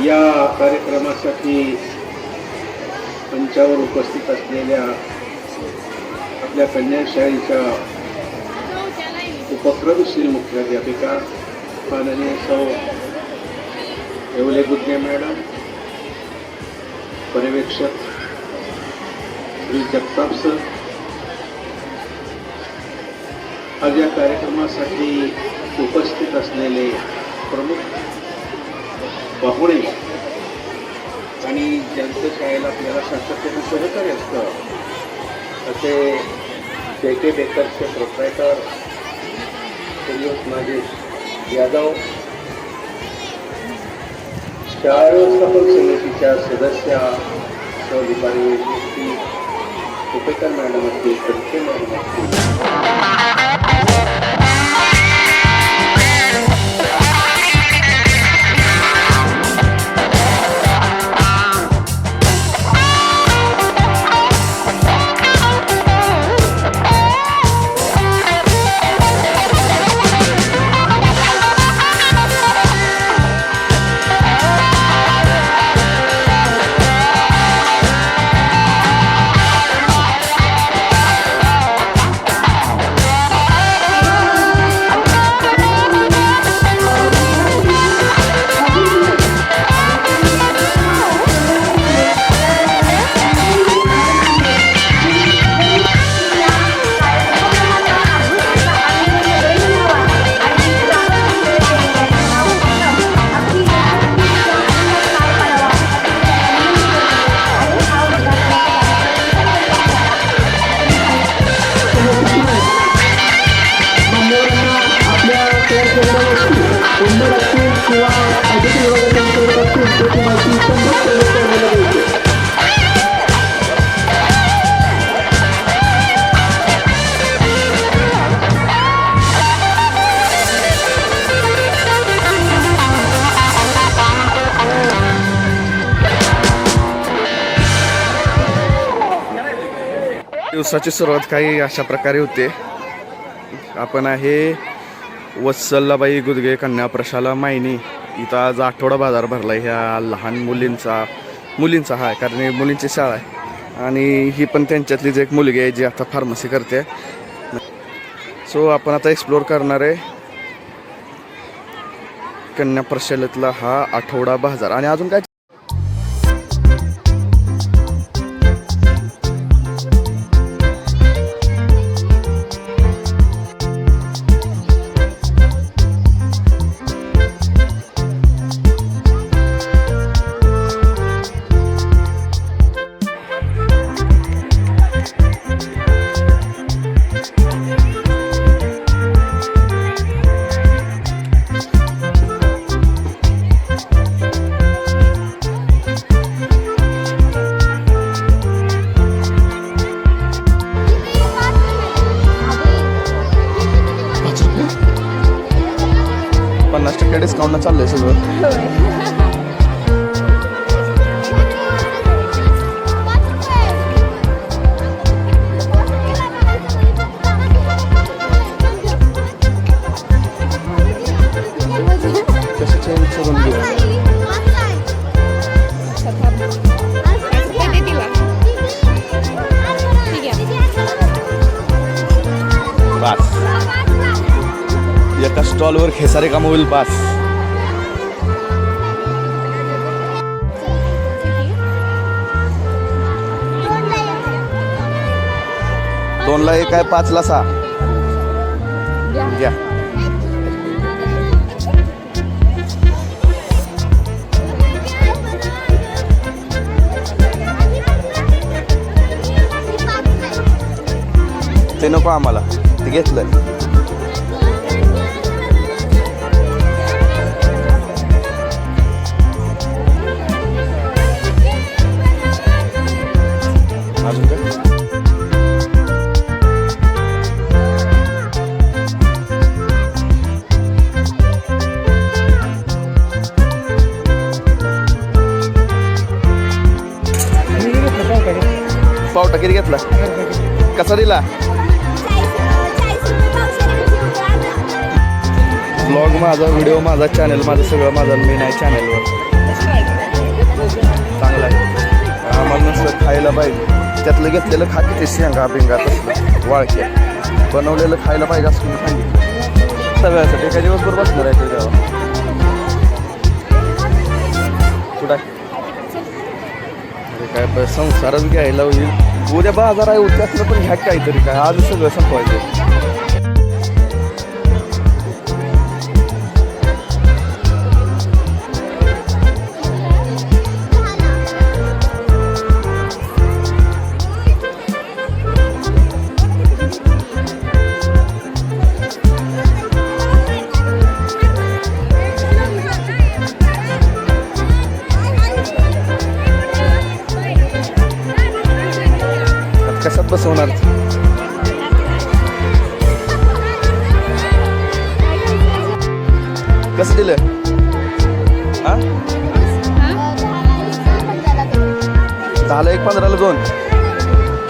या कार्यक्रमासाठी मंचावर उपस्थित असलेल्या आपल्या कन्याशाळेच्या उपक्रमशील मुख्याध्यापिका माननीय सौ येवले गुद्दे मॅडम पर्यवेक्षक श्री जगताप सर. आज या कार्यक्रमासाठी उपस्थित असलेले प्रमुख पाहुणे आणि ज्यांचं शाळेला आपल्याला सातत्यानं सहकार्य असतं असे जे के बेकरचे प्रोप्रायटर श्रीयुत नागेश यादव शाळा व्यवस्थापन समितीच्या सदस्या सौ दीपाली कुपेकर मॅडम असतील कटके मॅडम असतील. दिवसाची सुरुवात काही अशा प्रकारे होते. आपण आहे वत्सल्लाबाई गुदगे कन्या प्रशाला मायनी. इथं आज आठवडा बाजार भरला ह्या लहान मुलींचा मुलींचा हा आहे कारण मुलींची शाळा आहे. आणि ही पण त्यांच्यातलीच एक मुलगी आहे जी आता फार्मसी करते. सो आपण आता एक्सप्लोअर करणार आहे. कन्या प्रशालेतला हा आठवडा बाजार. आणि अजून काय टक्के डिस्काउंटनं चाललंय सगळं कशाचे विचारून घेऊ बास एका स्टॉलवर खेसारे काम होईल बास दोनला एक आहे पाचला सहा. घ्या. ते नको आम्हाला ते घेतलंय. किती घेतला. कसा दिला ब्लॉग माझा व्हिडिओ माझा चॅनल माझं सगळं माझं मी नाही चॅनलवर चांगलं आहे. आम्हाला नसलं खायला पाहिजे. त्यातलं घेतलेलं खा किती ते शेंगा बिंगा तसलं. वाळक्या बनवलेलं खायला पाहिजे असं मी सांगितलं. सगळ्यासाठी एका दिवसभर बसणार आहे तुझ्यावर कुठं अरे काय संसारच घ्यायला होईल. उद्या बाजार आहे उद्या पण घ्या काहीतरी काय आज सगळं संपवायचं.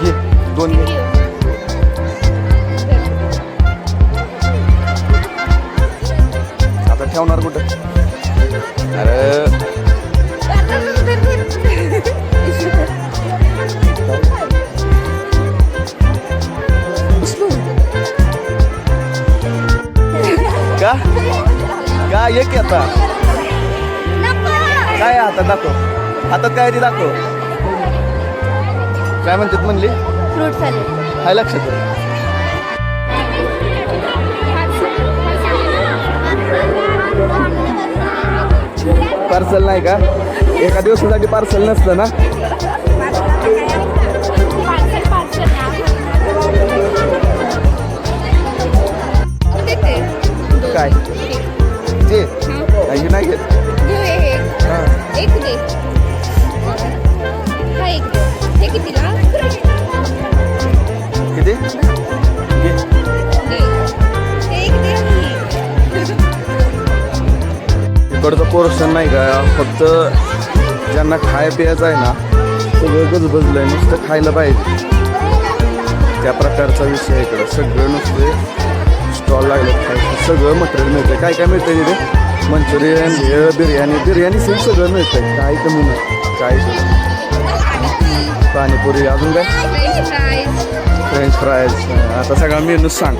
घे दोन घे. आता ठेवणार कुठं? अरे. का? का? ये की आता? काय हातात दाखव. हातात काय ते दाखव. काय म्हणतात म्हणली? Fruit salad. काय लक्षात आहे? पार्सल नाही का? एका दिवसासाठी पार्सल नसतं ना? काय? जे काही नाही घेत. हां एक दे. हा एक दे. हे कितीला? किती? इकडचं पोर्शन नाही का? फक्त ज्यांना खाय प्यायचं आहे ना सगळं गजबजलं आहे नुसतं खायला पाहिजे. त्या प्रकारचा विषय आहे इकडं. सगळं नुसते स्टॉल लागले खायचं. सगळं मटेरियल मिळतं काय काय मिळतं तिथे? मंचुरियन भेळ बिर्याणी. बिर्याणी सगळं सगळं मिळतं काय कमी नाही. काय सगळं पाणीपुरी अजून काय? फ्रेंच फ्राईज आता सगळा मेनू सांग.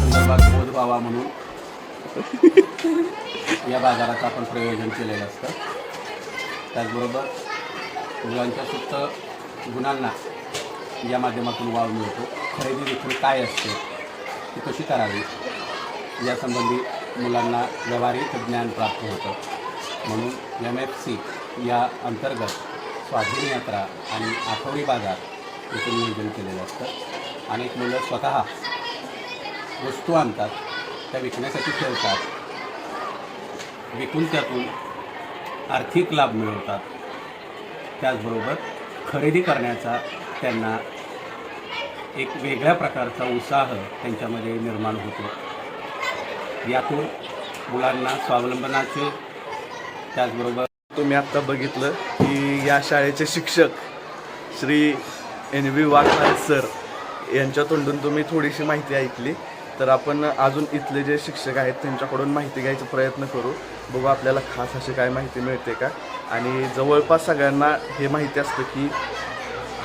संदर्भात बोध व्हावा म्हणून या बाजाराचं आपण प्रयोजन केलेलं असतं. त्याचबरोबर मुलांच्या सुप्त गुणांना या माध्यमातून वाव मिळतो. खरेदी देखील काय असते ती कशी करावी? यासंबंधी मुलांना व्यावहारिक ज्ञान प्राप्त होतं. म्हणून एम एफ सी या अंतर्गत स्वाधीन यात्रा आणि आठवडी बाजार याचं नियोजन केलेलं असतं. अनेक मुलं स्वतः वस्तू आणतात त्या विकण्यासाठी ठेवतात. विकून त्यातून आर्थिक लाभ मिळवतात. त्याचबरोबर खरेदी करण्याचा त्यांना एक वेगळ्या प्रकारचा उत्साह त्यांच्यामध्ये निर्माण होतो. यातून मुलांना स्वावलंबनाचे त्याचबरोबर तुम्ही आत्ता बघितलं की या शाळेचे शिक्षक Shri N V Waghmare sir यांच्या तोंडून तुम्ही थोडीशी माहिती ऐकली. तर आपण अजून इथले जे शिक्षक आहेत त्यांच्याकडून माहिती घ्यायचा प्रयत्न करू. बघू आपल्याला खास अशी काय माहिती मिळते का. आणि जवळपास सगळ्यांना हे माहिती असतं की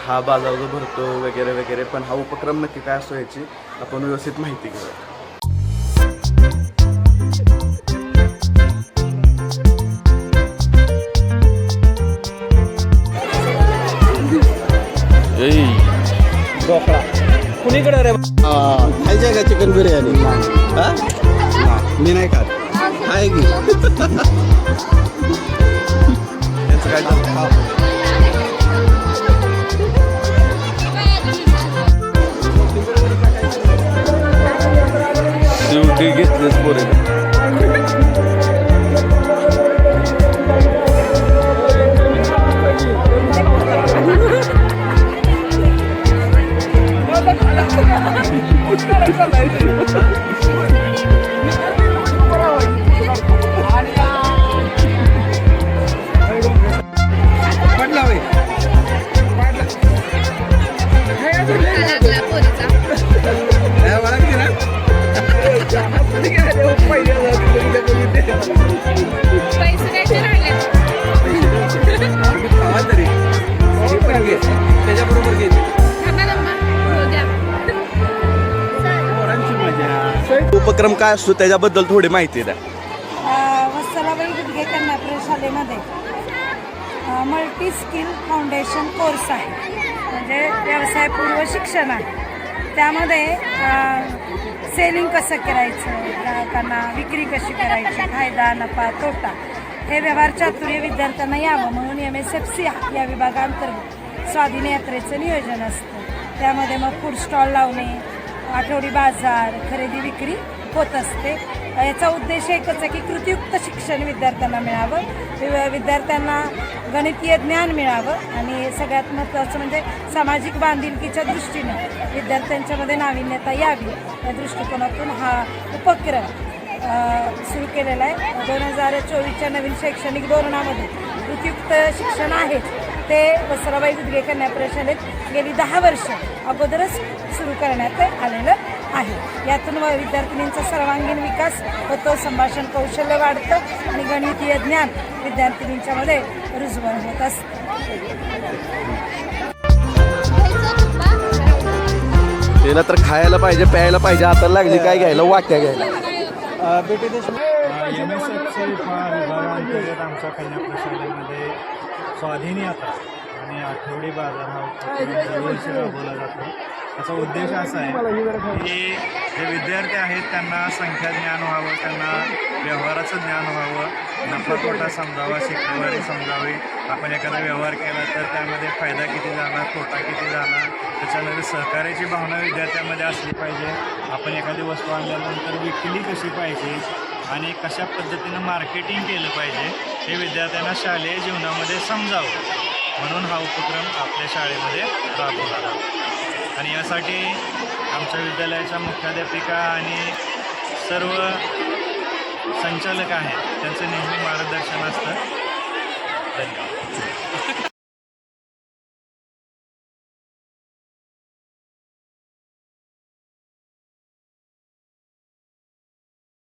हा बाजार जो भरतो वगैरे वगैरे पण हा उपक्रम नक्की काय असतो याची आपण व्यवस्थित माहिती घेऊया. खायच्या का चिकन बिर्याणी. हा? मी नाही खात. आहे की? शेवटी घेतलेच पोरे काय असतो त्याच्याबद्दल थोडी माहिती द्या. वत्सलाबाई गुडगे कन्या प्रशालेमध्ये मल्टी स्किल फाउंडेशन कोर्स आहे. म्हणजे व्यवसायपूर्व शिक्षण आहे. त्यामध्ये सेलिंग कसं करायचं ग्राहकांना विक्री कशी करायची फायदा नफा तोटा हे व्यवहार चातुर्य विद्यार्थ्यांना यावं म्हणून एम एस एफ सी या विभागांतर्गत स्वाधीन यात्रेचं नियोजन असतं. त्यामध्ये मग फूड स्टॉल लावणे आठवडी बाजार खरेदी विक्री होत असते. याचा उद्देश एकच आहे की कृतियुक्त शिक्षण विद्यार्थ्यांना मिळावं. विद्यार्थ्यांना गणितीय ज्ञान मिळावं. आणि सगळ्यात महत्त्वाचं म्हणजे सामाजिक बांधिलकीच्या दृष्टीने विद्यार्थ्यांच्यामध्ये नाविन्यता यावी. या दृष्टिकोनातून हा उपक्रम सुरू केलेला आहे. दोन हजार चोवीसच्या नवीन शैक्षणिक धोरणामध्ये कृतियुक्त शिक्षण आहे. ते वसराबाई गुदगे कन्या प्रशालेत गेली दहा वर्ष अगोदरच सुरू करण्यात आलेलं आहे. यातून विद्यार्थिनींचा सर्वांगीण विकास होतो संभाषण कौशल्य वाढतं आणि गणितीय ज्ञान विद्यार्थिनींच्यामध्ये रुजवण होत असतं. त्याला तर खायला पाहिजे प्यायला पाहिजे आता लागली काय घ्यायला वाट्या घ्यायला. एम एस एफ सी विभागांतर्गत आमच्या कन्या प्रशालेमध्ये स्वाधीन आता. आणि आठवडी बाजार हा दरवर्षी राबवला जातो. त्याचा उद्देश असा आहे की जे विद्यार्थी आहेत त्यांना संख्या ज्ञान व्हावं त्यांना व्यवहाराचं ज्ञान व्हावं नफा तोटा समजावा शिकवारी समजावी. आपण एखादा व्यवहार केला तर त्यामध्ये फायदा किती झाला तोटा किती झाला त्याच्यानंतर सहकार्याची भावना विद्यार्थ्यांमध्ये असली पाहिजे. आपण एखादी वस्तू आणल्यानंतर विकली कशी पाहिजे? आणि कशा पद्धतीनं मार्केटिंग केलं पाहिजे? हे विद्यार्थ्यांना शालेय जीवनामध्ये समजावं म्हणून हा उपक्रम आपल्या शाळेमध्ये राबवला आणि यासाठी आमच्या विद्यालयाच्या मुख्याध्यापिका आणि सर्व संचालक आहेत त्यांचं नेहमी मार्गदर्शन असतं. धन्यवाद.